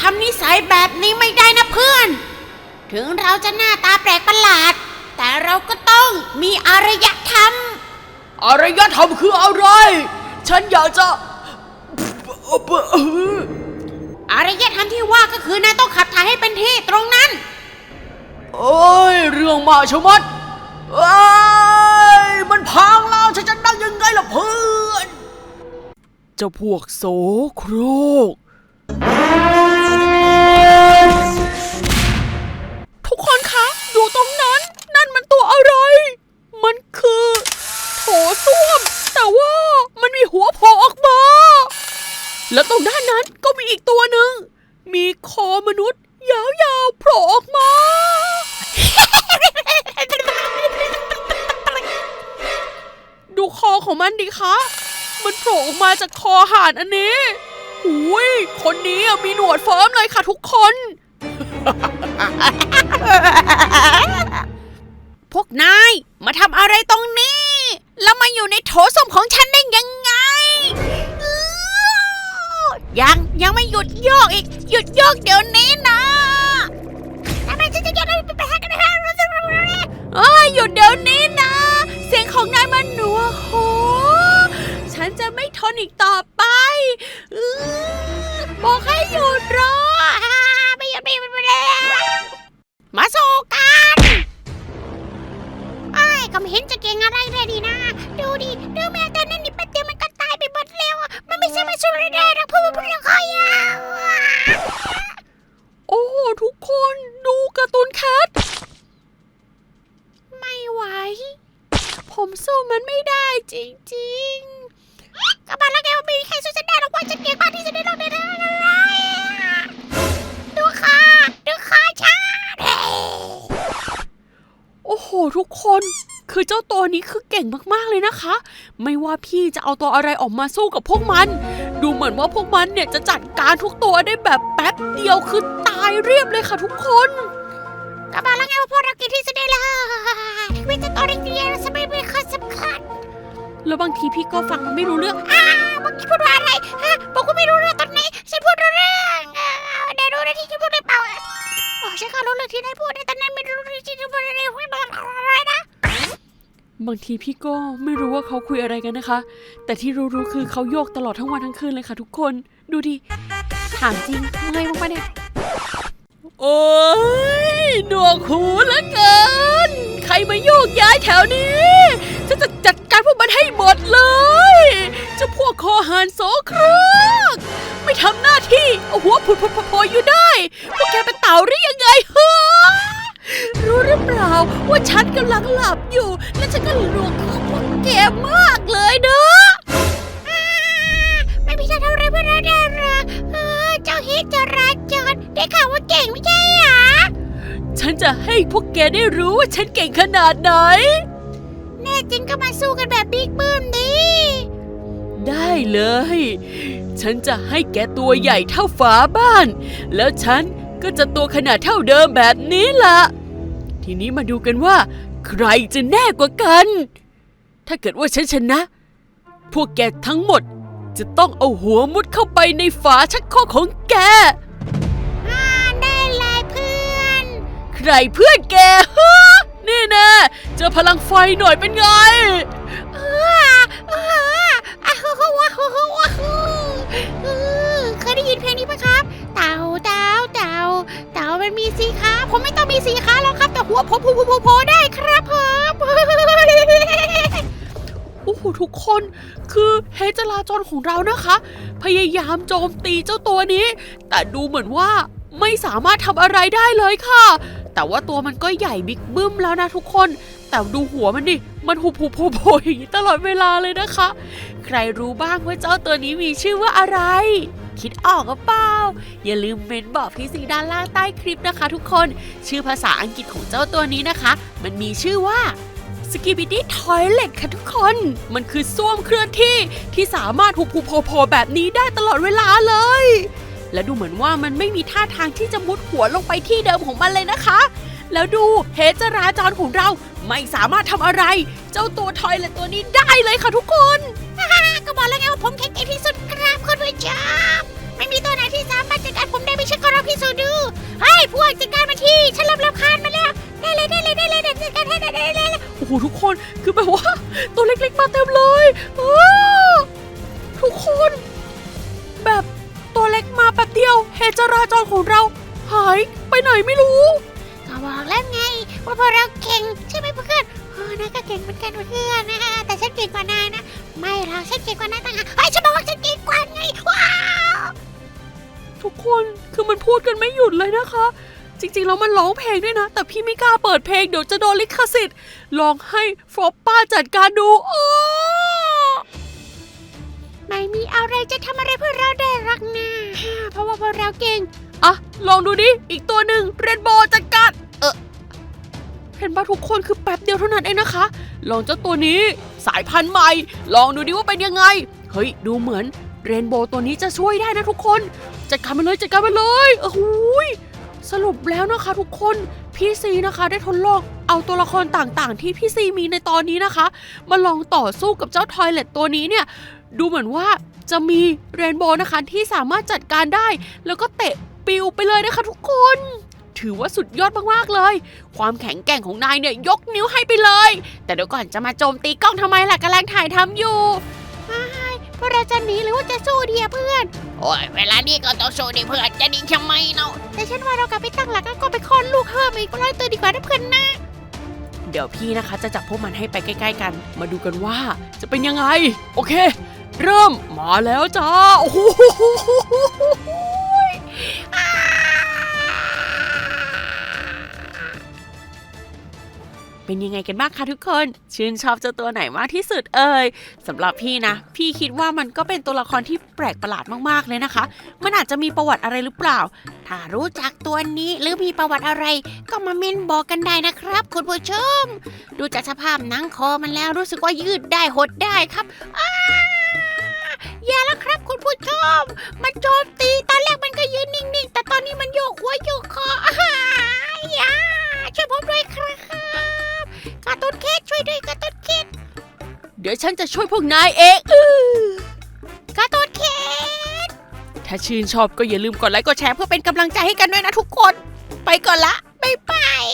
ทำนิสัยแบบนี้ไม่ได้นะเพื่อน ถึงเราจะหน้าตาแปลกประหลาด แต่เราก็ต้องมีอารยธรรม อารยธรรมคืออะไร ฉันอยากจะ อารยธรรมที่ว่าก็คือนายต้องขับถ่ายให้เป็นที่ตรงนั้นเอ้ย เรื่องมากชะมัดเอ้ย มันพังแล้วฉันจะนั่งยังไงล่ะเพื่อน เจ้าพวกโสโครกทุกคนคะดูตรงนั้น นั่นมันตัวอะไร มันคือโถส้วม แต่ว่ามันมีหัวโผล่ออกมา แล้วตรงด้านนั้นก็มีอีกตัวหนึ่ง มีคอมนุษย์ ยาวๆโผล่ออกมา ดูคอ ของมันดิคะ มันโผล่ออกมาจากคอห่านอันนี้อุ้ยคนนี้อะมีหนวดเฟิร์มเลยค่ะทุกคน พวกนายมาทำอะไรตรงนี้ แล้วมาอยู่ในโถส้วมของฉันได้ยังไงอื้อยังยังไม่หยุดโยกอีก หยุดโยกเดี๋ยวนี้นะทำไมฉันจะโยกได้ไปหากันนะเอ้ยหยุดเดี๋ยวนี้นะ เสียงของนายมันหนัวกหูฉันจะไม่ทนอีกต่อไปอื้อบอกให้หยุดรออ่าไม่หยุดไม่หยุดไม่หยุดมาสู้กันไอ้ายก็ไม่เห็นจะเก่งอะไรเลยดีนะ ดูดิดูแมวตัวนั้นนี่แป๊บเดียวมันก็ตายไปหมดแล้วอะมันไม่ใช่มาสู้อะไรได้หรอกเพราะว่าพวกเราคอยาวอะโอ้ทุกคนดูการ์ตูนแคทไม่ไหว ผมสู้มันไม่ได้จริงๆก็มาแล้วไงว่าไม่มีใครสู้ฉันได้หรอกว่าฉันเก่งมากที่สุดในโลกนี้เลยดูค่ะดูค่ะฉันเฮ้ยโอ้โหทุกคนคือเจ้าตัวนี้คือเก่งมากๆเลยนะคะ ไม่ว่าพี่จะเอาตัวอะไรออกมาสู้กับพวกมัน ดูเหมือนว่าพวกมันเนี่ยจะจัดการทุกตัวได้แบบแป๊บเดียวคือตายเรียบเลยค่ะทุกคนก็มาแล้วไงว่าพวกเราเก่งที่สุดในโลกถึงแม้จะตัวเล็กๆจะไม่เป็นคนสำคัญ แล้วบางทีพี่ก็ฟังไม่รู้เรื่องอ่าเมื่อกี้พูดว่าอะไรฮะบอกว่าไม่รู้เรื่องตอนนี้ฉันพูดรู้เรื่องอ่าได้รู้นะที่ฉันพูดได้เปล่าอะโอ้ฉันก็รู้เรื่องที่นายพูดในตอนนั้นไม่รู้เรื่องที่ฉันพูดอะไรพูดอะไรนะบางทีพี่ก็ไม่รู้ว่าเขาคุยอะไรกันนะคะ แต่ที่รู้ๆคือเขาโยกตลอดทั้งวันทั้งคืนเลยค่ะ ทุกคนดูดิถามจริงเมื่อยมากปะเนี่ยโอ้ยหนวกหูเหลือเกิน ใครมาโยกย้ายแถวนี้ ให้หมดเลยเจะพวกคอหานโสโครกไม่ทำหน้าที่เอาหัวผุดผุดโผล่อยู่ได้ พวกแกเป็นเต่าหรือยังไงเฮ้รู้หรือเปล่าว่าฉันกำลังหลับอยู่ และฉันก็หลวงของพวกแกมากเลยเนอะอ่าไม่มีทางทำอะไรเพื่อนเราได้หรอกเออเจ้าฮิตจราจรได้ข่าวว่าเก่งไม่ใช่เหรอฉันจะให้พวกแกได้รู้ว่าฉันเก่งขนาดไหนแน่ จริงก็มาสู้กันแบบบิ๊กบึ้มดิได้เลย ฉันจะให้แกตัวใหญ่เท่าฝาบ้าน แล้วฉันก็จะตัวขนาดเท่าเดิมแบบนี้ล่ะทีนี้มาดูกันว่า ใครจะแน่กว่ากัน ถ้าเกิดว่าฉันชนะ พวกแกทั้งหมดจะต้องเอาหัวมุดเข้าไปในฝาชักโครกของแกอ่าได้เลยเพื่อน ใครเพื่อนแกฮะ นี่แนะเจอพลังไฟหน่อยเป็นไงเออเอออ้าวว้าวว้าวว้าวเออเคยได้ยินเพลงนี้ไหมครับ เต่าเต่าเต่าเต่ามันมีสีขาผมไม่ต้องมีสีขาหรอกครับ แต่หัวผมโผล่โผล่โผล่ได้ครับผมโอ้โหทุกคนคือเฮดจราจรของเรานะคะ พยายามโจมตีเจ้าตัวนี้ แต่ดูเหมือนว่าไม่สามารถทำอะไรได้เลยค่ะ แต่ว่าตัวมันก็ใหญ่บิ๊กบึ้มแล้วนะทุกคน แต่ดูหัวมันดิ มันหุบหุบโผล่โผลอย่างนี้ตลอดเวลาเลยนะคะ ใครรู้บ้างว่าเจ้าตัวนี้มีชื่อว่าอะไร คิดออกหรือเปล่า อย่าลืมเมนบอกพี่สีด้านล่างใต้คลิปนะคะ ทุกคน ชื่อภาษาอังกฤษของเจ้าตัวนี้นะคะ มันมีชื่อว่าสกิบิดี้ทอยเล็ตค่ะทุกคน มันคือส้วมเคลื่อนที่ที่สามารถหุบหุบโผล่โผล่แบบนี้ได้ตลอดเวลาเลย และดูเหมือนว่ามันไม่มีท่าทางที่จะมุดหัวลงไปที่เดิมของมันเลยนะคะ แล้วดูเฮจราจรของเราไม่สามารถทำอะไร เจ้าตัวทอยเล็ตตัวนี้ได้เลยค่ะทุกคนก็บอกแล้วไงว่าผมแข็งแกร่งที่สุดครับคุณผู้ชมไม่มีตัวไหนที่สามารถจัดการผมได้ไม่ใช่กรับพี่สูดูเฮ้ยพวกจัดการมาที่ฉันรับรับคานมาแล้วได้เลยได้เลยได้เลยจัดการให้ได้เลยได้เลยโอ้โหทุกคนคือแบบว่าตัวเล็กๆมาเต็มเลย ไปไหนไม่รู้ ก็บอกแล้วไงว่าพวกเราเก่งใช่ไหมเพื่อนเออนายก็เก่งเหมือนกันเพื่อนนะแต่ฉันเก่งกว่านายนะ ไม่หรอกฉันเก่งกว่านายต่างหากเฮ้ยฉันบอกว่าฉันเก่งกว่าไงว้าว ทุกคนคือมันพูดกันไม่หยุดเลยนะคะ จริงๆแล้วมันร้องเพลงด้วยนะ แต่พี่ไม่กล้าเปิดเพลงเดี๋ยวจะโดนลิขสิทธิ์ลองให้ฟรอปป้าจัดการดูโอ้ไม่มีอะไรจะทำอะไรเพื่อเราได้หรักนะเพราะว่าพวกเราเก่ง อะลองดูดิ อีกตัวหนึ่งเรนโบว์จัดการเออเห็นปะทุกคนคือแป๊บเดียวเท่านั้นเองนะคะ ลองเจ้าตัวนี้สายพันธุ์ใหม่ ลองดูดิว่าเป็นยังไง เฮ้ย ดูเหมือนเรนโบว์ตัวนี้จะช่วยได้นะทุกคน จัดการมันเลยจัดการมันเลยโอ้โหยสรุปแล้วนะคะทุกคนพี่ซีนะคะได้ทดลองเอาตัวละครต่างๆ ที่พี่ซีมีในตอนนี้นะคะ มาลองต่อสู้กับเจ้าทอยเลตตัวนี้เนี่ย ดูเหมือนว่าจะมีเรนโบว์นะคะที่สามารถจัดการได้ แล้วก็เตะ ปิวไปเลยนะคะทุกคน ถือว่าสุดยอดมากๆเลย ความแข็งแกร่งของนายเนี่ยยกนิ้วให้ไปเลย แต่เดี๋ยวก่อนจะมาโจมตีกล้องทำไมล่ะกำลังถ่ายทำอยู่พวกเราจะหนีหรือว่าจะสู้ดีอะเพื่อน โอ้ยเวลานี้ก็ต้องโชว์ดิเพื่อนจะดีทำไมเนาะแต่ฉันว่าเรากลับไปตั้งหลักแล้วก็ไปคลอดลูกเพิ่มอีกร้อยตัวดีกว่านะเพื่อนนะ เดี๋ยวพี่นะคะจะจับพวกมันให้ไปใกล้ ๆ กัน มาดูกันว่าจะเป็นยังไง โอเค เริ่มมาแล้วจ้าโอ้โห เป็นยังไงกันบ้างคะทุกคน ชื่นชอบเจ้าตัวไหนมากที่สุดเอ่ยสำหรับพี่นะ พี่คิดว่ามันก็เป็นตัวละครที่แปลกประหลาดมากๆเลยนะคะ มันอาจจะมีประวัติอะไรหรือเปล่า ถ้ารู้จักตัวนี้หรือมีประวัติอะไร ก็มาเมนบอกกันได้นะครับ คุณผู้ชม ดูจากสภาพหนังคอมันแล้วรู้สึกว่ายืดได้หดได้ครับอ้า ฉันจะช่วยพวกนายเองกระตูนเคสถ้าชื่นชอบก็อย่าลืมกดไลค์กดแชร์เพื่อเป็นกำลังใจให้กันด้วยนะทุกคน ไปก่อนละ บ๊ายบาย